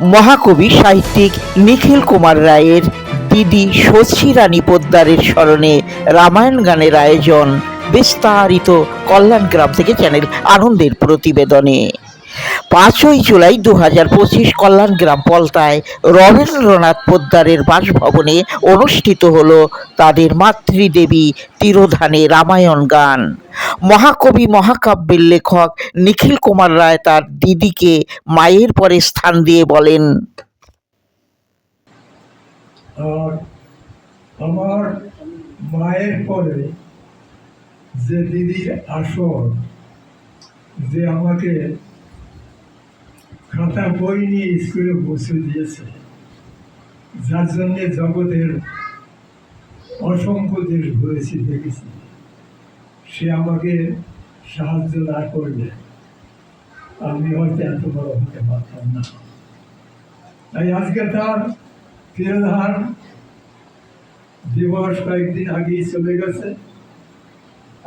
মহাকবি সাহিত্যিক নিখিল কুমার রায়ের দিদি শশী রানী পোদ্দারের স্মরণে রামায়ণ গানের আয়োজন, বিস্তারিত কল্যাণ গ্রাম থেকে চ্যানেল আনন্দের প্রতিবেদনে। পাঁচই জুলাই দু হাজার পঁচিশ কল্যাণ গ্রাম পলতায় রবীন্দ্রনাথ পোদ্দারের বাসভবনে অনুষ্ঠিত হল তাদের মাতৃদেবী তিরোধানে রামায়ণ গান। মহাকবি, মহাকাব্যের লেখক নিখিল কুমার রায় তার দিদিকে মায়ের পরে স্থান দিয়ে বলেন আমার মায়ের পরে যে দিদির আসর, যে আমাকে খাতা বই নিয়ে স্কুলে বসে দিয়েছে। যার জন্যে জগতের অসংখ্য দেশ ঘুরেছি, দেখেছি। সে আমাকে সাহায্য না করলে আমি হয়তো এত বড় হতে পারতাম না। তাই আজকে তার তিরোধান দিবস কয়েকদিন আগেই চলে গেছে।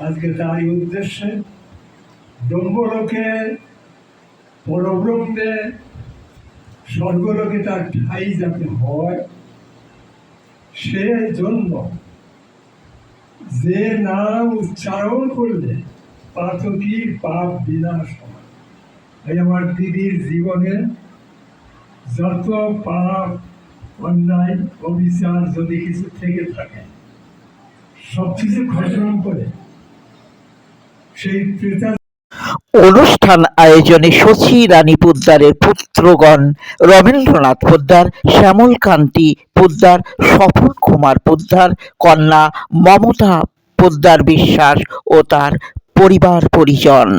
আজকে তারই উদ্দেশ্যে ব্রহ্মলোকে পরব্রহ্মে স্বর্গলোকে তার ঠাই যাতে হয়, সে জন্য যে নাম উচ্চারণ করলে পাতকীর পাপ বিনাশ হয়? তাই আমার দিদির জীবনে যত পাপ, অন্যায়, অবিচার যদি কিছু থেকে থাকে সব কিছু খণ্ডন করে, সেই প্রেতা অনুষ্ঠান আয়োজনে শশী রানী পোদ্দারের পুত্রগণ, রবীন্দ্রনাথ পোদ্দার শ্যামল কান্তি পোদ্দার, সফল কুমার পোদ্দার, কন্যা মমতা পোদ্দার বিশ্বাস ও তার পরিবার পরিজন।